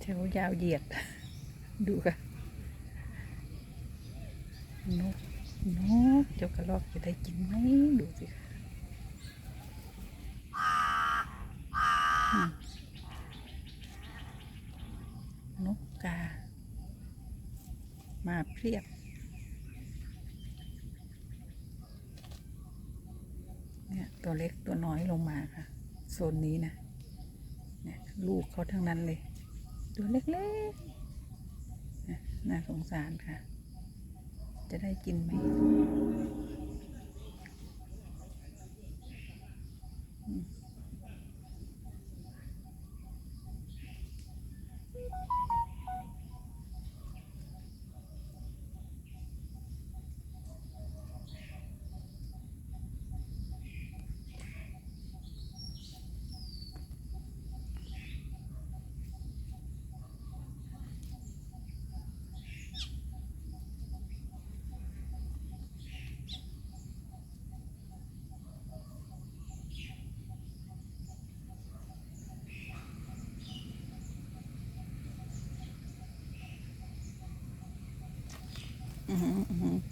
แถวยาวเหยียด ดูค่ะนกนกเจ้ากระรอกจะได้กินไหมดูสิค่ะนกกา มาเพียบเนี่ยตัวเล็กตัวน้อยลงมาค่ะโซนนี้นะเนี่ยลูกเขาทั้งนั้นเลย ตัวเล็กๆ น่าสงสารค่ะ จะได้กินไหม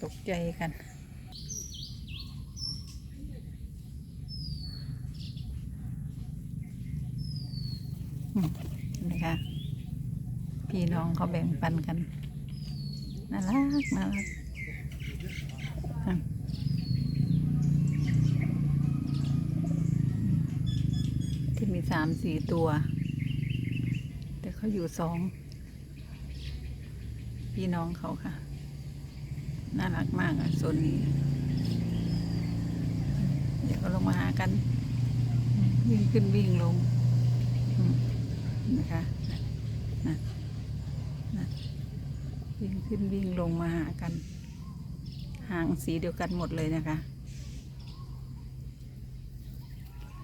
ตกใจกันนะคะพี่น้องเขาแบ่งปันกัน น่ารัก น่ารักที่มีสามสี่ตัว แต่เขาอยู่สอง พี่น้องเขาค่ะ น่ารักมากอะโซนนี้ เดี๋ยวก็ลงมาหากัน วิ่งขึ้นวิ่งลงนะคะนะนะวิ่งขึ้นวิ่งลงมาหากัน หางสีเดียวกันหมดเลยนะคะ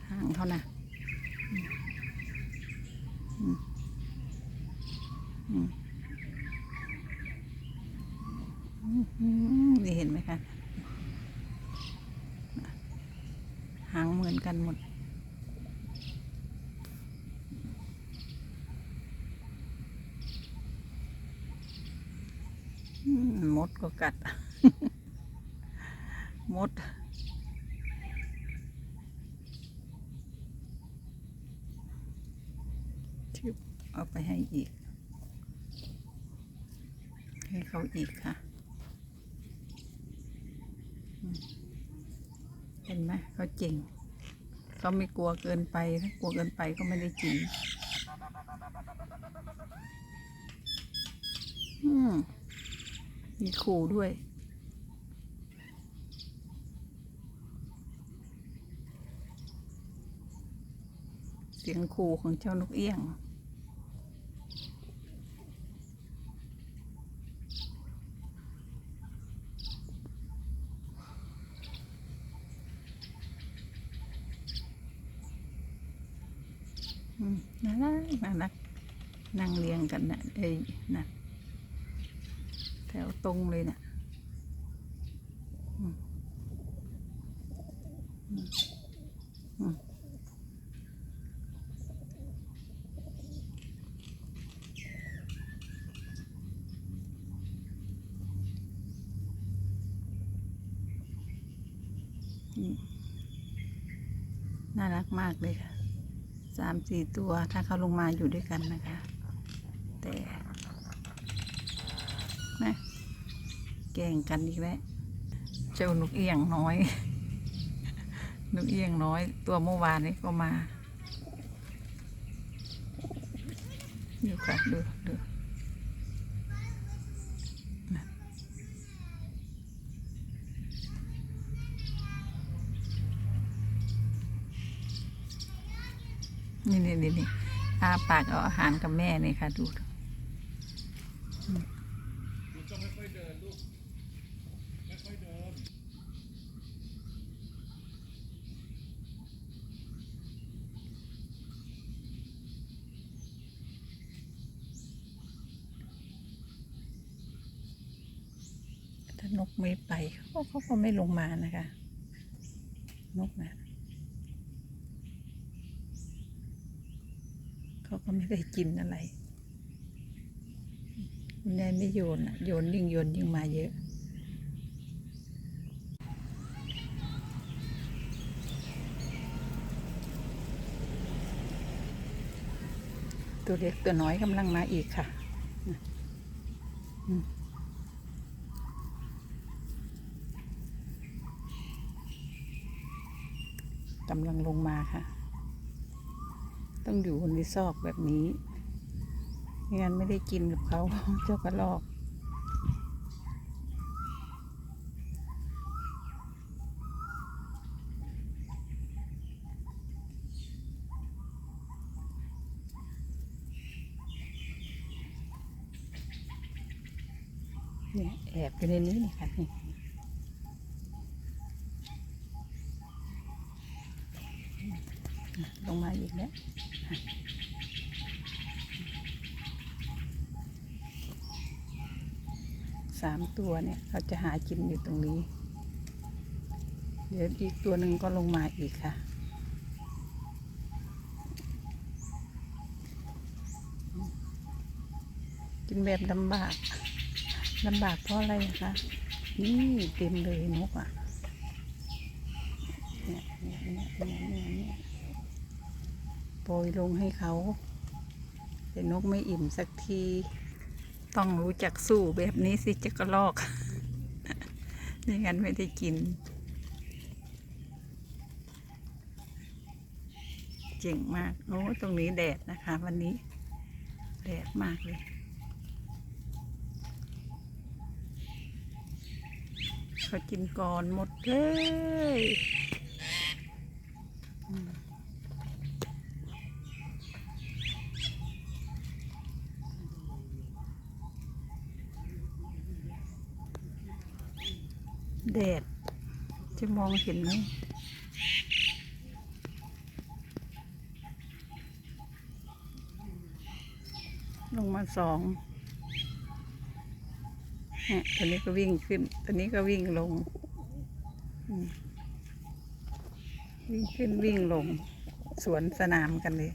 หางเขานะอืมอืมอืมอืมนี่เห็นไหมคะหางเหมือนกันหมด อืมม ดก็กัด มด ชิบเอาไปให้อีก ให้เขาอีกค่ะ เห็นไหมเขาเจ๋งเขาไม่กลัวเกินไป ถ้ากลัวเกินไปก็ไม่ได้กินอืม มีขู่ด้วย เสียงขู่ของเจ้านกเอี้ยงน่ารักน่ารักนั่งเรียงกันนะเอ้ยนะแถวตรงเลยเนะ่ะอืมอืมอืมอืมน่ารักมากเลยค่ะสามสี่ตัวถ้าเขาลงมาอยู่ด้วยกันนะคะ แต่ นะ แก่งกันอีกแล้วเจ้านกเอี้ยงน้อย นกเอี้ยงน้อย ตัวเมื่อวานนี้ก็มาดูค่ะดูดูนะนี่นี่นี่นี่อาปากเอาอาหารกับแม่นี่ค่ะ ดู ถ้านกไม่ไปเขาเขาก็ไม่ลงมานะคะ นกนะเขาก็ไม่ได้กินอะไรคุณยายไม่โยนอะโยนยิ่งโยนยิ่งมาเยอะตัวเล็กตัวน้อยกำลังมาอีกค่ะนะอืม กำลังลงมาค่ะ ต้องอยู่ในซอกแบบนี้ไม่งั้นไม่ได้กินกับเขาเจ้ากระลอกเนี่ยแอบอยู่ในนี้นี่ค่ะนี่ล งมาอีกแล้วสามตัวเนี่ยเขาจะหากินอยู่ตรงนี้ เดี๋ยวอีกตัวหนึ่งก็ลงมาอีกค่ะกินแบบลำบากลำบากเพราะอะไรคะ นี่เต็มเลยนกอะนี่ยเนี่ยเนี่ยเนี่ยเนี่ยเนี่ยโปร ยลงให้เขาแต่นกไม่อิ่มสักที ต้องรู้จักสู้แบบนี้สิจะกระลอกไม่งั้นไม่ได้กิน เจ๋งมาก โอ้ตรงนี้แดดนะคะ วันนี้ แดดมากเลยเขากินก่อนหมดเลย แดด จะมองเห็นไหมลงมาสองเนี่ยตัวนี้ก็วิ่งขึ้น ตัวนี้ก็วิ่งลง วิ่งขึ้นวิ่งลง สวนสนามกันเลย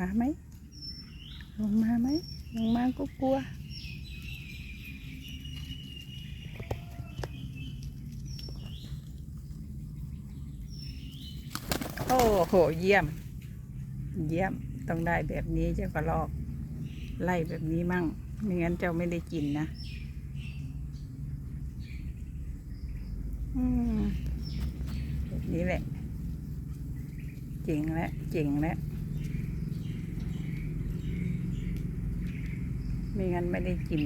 มาไหม ลงมาไหม ลงมาก็กลัว โอ้โห เยี่ยม เยี่ยม ต้องได้แบบนี้เจ้าก็ลอก ไล่แบบนี้มั่ง ไม่งั้นเจ้าไม่ได้กินนะ อืม แบบนี้แหละ เจ๋งแล้ว เจ๋งแล้ว ไม่งั้นไม่ได้กิน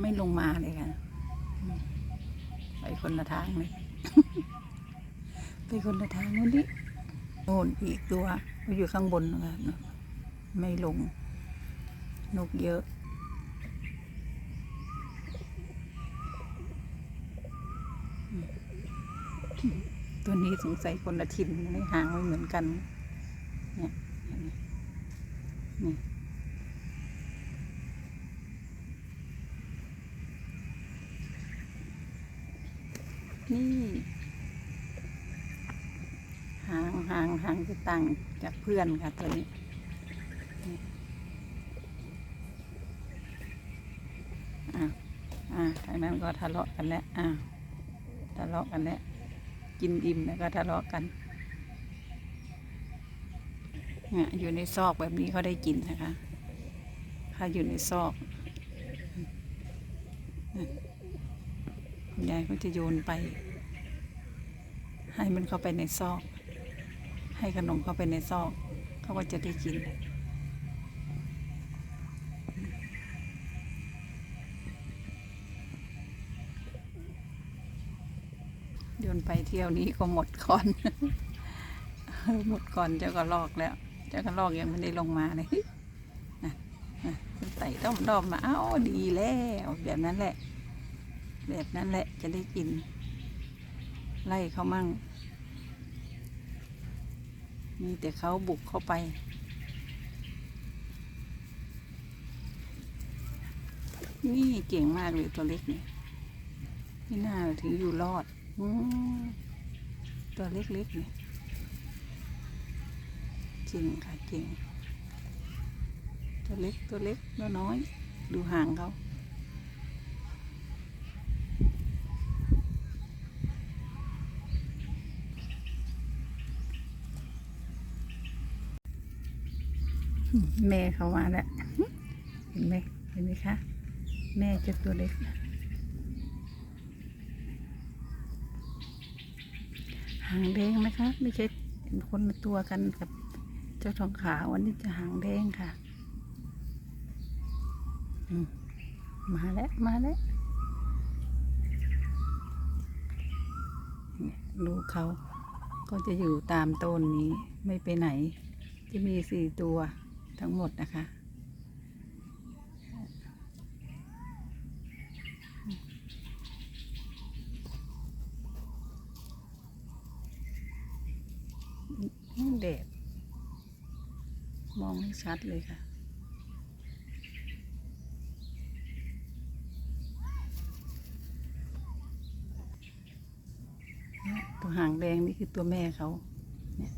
ไม่ลงมาเลยค่ะอืมไปคนละทางเลย ไปคนละทางนู้นดิโน่นอีกตัวอยู่ข้างบนนะคะไม่ลง นกเยอะ ตัว นี้สงสัยคนละทินไม่หางไม่เหมือนกัน เนี่ยนี่นี่ หางหางหางจะต่างจากเพื่อนค่ะตัวนี้อ่าอ่าทางนั้นก็ทะเลาะกันแล้วอ่าทะเลาะกันแล้ว กินอิ่มแล้วก็ทะเลาะกันเนี่ยอยู่ในซอกแบบนี้เขาได้กินนะคะ ถ้าอยู่ในซอกคุณยายก็จะโยนไป ให้มันเข้าไปในซอก ให้ขนมเข้าไปในซอก เขาก็จะได้กิน ยนไปเที่ยวนี้ก็หมดก่อน หมดก่อนเจ้าก็ลอกแล้ว เจ้าก็ลอกยังไม่ได้ลงมาเลยนะนะไต่ด้อมดอมมาเอ้าดีแล้วแบบนั้นแหละ แบบนั้นแหละจะได้กิน ไล่เขามั่ง มีแต่เขาบุกเข้าไปนี่เก่งมากเลยตัวเล็กนี่ยไม่น่าถึงอยู่รอด ตัวเล็กๆเนี่ยจริงค่ะจริง ตัวเล็กตัวเล็กตัวน้อย ดูห่างเขาแม่เขามาแล้ว เห็นไหมเห็นไหมคะ แม่เจะตัวเล็ก หางแดงนะคะ ไม่ใช่คนตัวกันกับเจ้าทองขาวอันนี้จะหางแดงค่ะมมาแล้วมาแล้วเนี่ยลูกเขาก็จะอยู่ตามต้นนี้ไม่ไปไหน จะมีสี่ตัวทั้งหมดนะคะ แดดมองไม่ ชัดเลยค่ะตัวหางแดงนี่คือตัวแม่เขาเนี่ย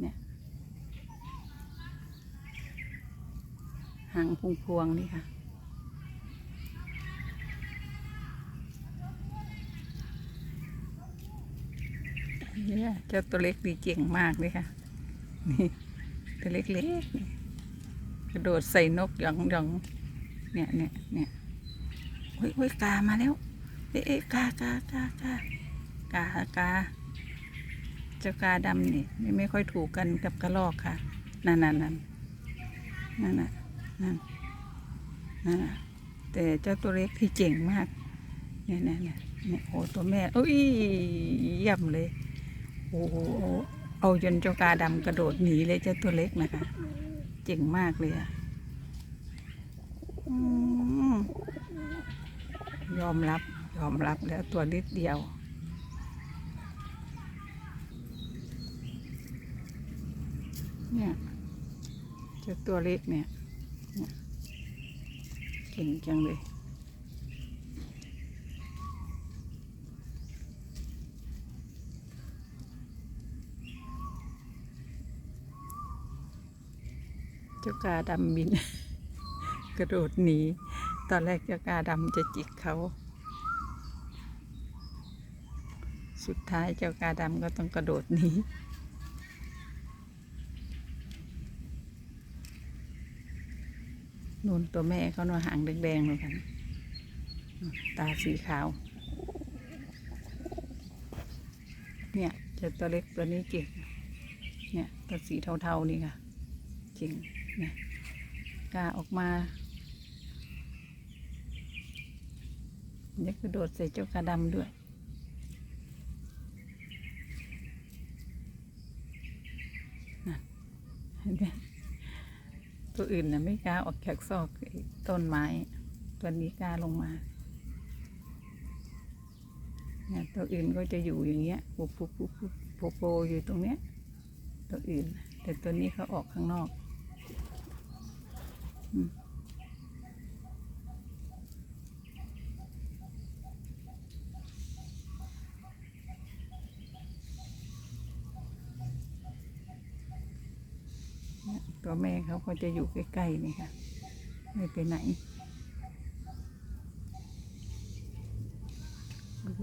เนี่ยหางพวงพวงนี่ค่ะเนี่ยเจ้าตัวเล็กดีเก่งมากเลยค่ะนี่ ตัวเล็กๆนี่กระโดดใส่นกหยองหยองเนี่ยเนี่ยเนี่ยโอ้ยโอ้ยกามาแล้วเอ๊ะเอ๊ะกากากากากากาเจ้ากาดำนี่ไม่ไม่ค่อยถูกกันกับกระรอกค่ะนั่นนั่นนั่นนั่นน่ะนั่นนั่นน่ะแต่เจ้าตัวเล็กที่เจ๋งมากเนี่ยเนี่ยเนี่ยเนี่ยโอ้ตัวแม่โอ้ยเยี่ยมเลยโอ้โห เอาจนเจ้ากาดำกระโดดหนีเลยเจ้าตัวเล็กนะคะ เจ๋งมากเลยอะอยอมรับ ยอมรับแล้วตัวนิดเดียว เนี่ยเจ้าตัวเล็กเนี่ยเนี่ยเก่งจังเลย เจ้ากาดำบิน กระโดดหนี ตอนแรกเจ้ากาดำจะจิกเขา สุดท้ายเจ้ากาดำก็ต้องกระโดดหนีนูนตัวแม่เขาหนวหางแดงๆเลยกัน ตาสีขาว เนี่ยเจ้าตัวเล็กตัวนี้เก่ง เนี่ยตัวสีเทาๆนี่ค่ะจริง กาออกมา เดี๋ยวกระโดดใส่เจ้ากระดำด้วยนั่นเห็นไหมตัวอื่นนะไม่กล้าออกจากซอกต้นไม้ ตัวนี้กล้าลงมาตัวอื่นก็จะอยู่อย่างเงี้ยปุ๊บปุ๊บปุ๊บปุ๊บโผล่โผล่อยู่ตรงเนี้ย ตัวอื่น แต่ตัวนี้เขาออกข้างนอก ตัวแม่เขาก็จะอยู่ใกล้ๆนี่ค่ะ ไม่ไปไหน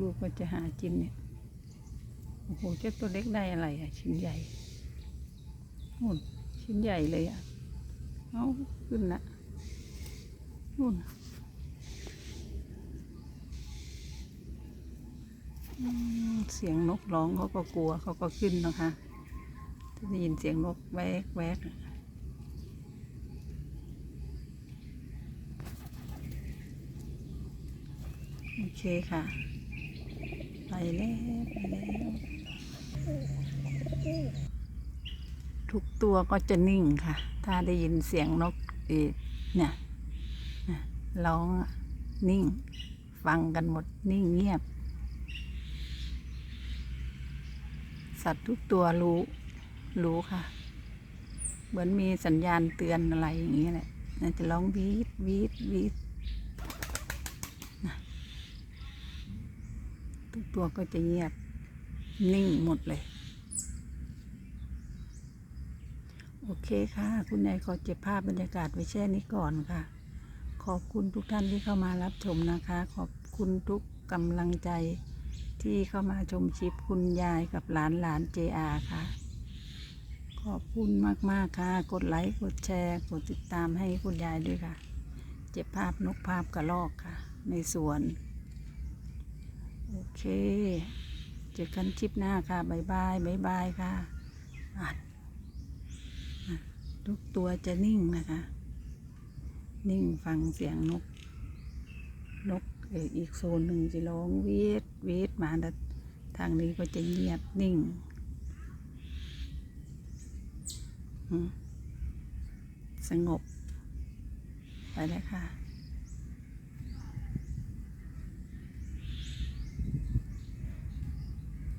ลูกๆก็จะหาจินเนี่ย โอ้โหเจ้าตัวเล็กได้อะไรอะชิ้นใหญ่นู่นชิ้นใหญ่เลยอะ เอาขึ้นละนู่นเสียงนกร้องเขาก็กลัวเขาก็ขึ้นนะคะได้ยินเสียงนกแวกแวกโอเคค่ะ ไปแล้วไปแล้ว ทุกตัวก็จะนิ่งค่ะ ถ้าได้ยินเสียงนกเออเนี่ยร้องนิ่ง ฟังกันหมดนิ่งเงียบ สัตว์ทุกตัวรู้รู้ค่ะ เหมือนมีสัญญาณเตือนอะไรอย่างนี้แหละน่าจะร้องวีดวีดวีดทุกตัวก็จะเงียบนิ่งหมดเลย โอเคค่ะ คุณนายขอเก็บภาพบรรยากาศไว้แช่นี้ก่อนค่ะ ขอบคุณทุกท่านที่เข้ามารับชมนะคะ ขอบคุณทุกกำลังใจที่เข้ามาชมคลิปคุณยายกับหลานหลานเจอาค่ะ ขอบคุณมาก ๆ ค่ะ กดไลค์ กดแชร์ กดติดตามให้คุณยายด้วยค่ะ เจ็บภาพนกภาพกระลอกค่ะ ในสวน โอเค เจอกันคลิปหน้าค่ะบายบายบายบายค่ะ ทุกตัวจะนิ่งนะคะ นิ่งฟังเสียงนก นกเอออีกโซนหนึ่งจะร้องเวีดเวีดมาแต่ทางนี้ก็จะเงียบนิ่งสงบ ไปแล้วค่ะ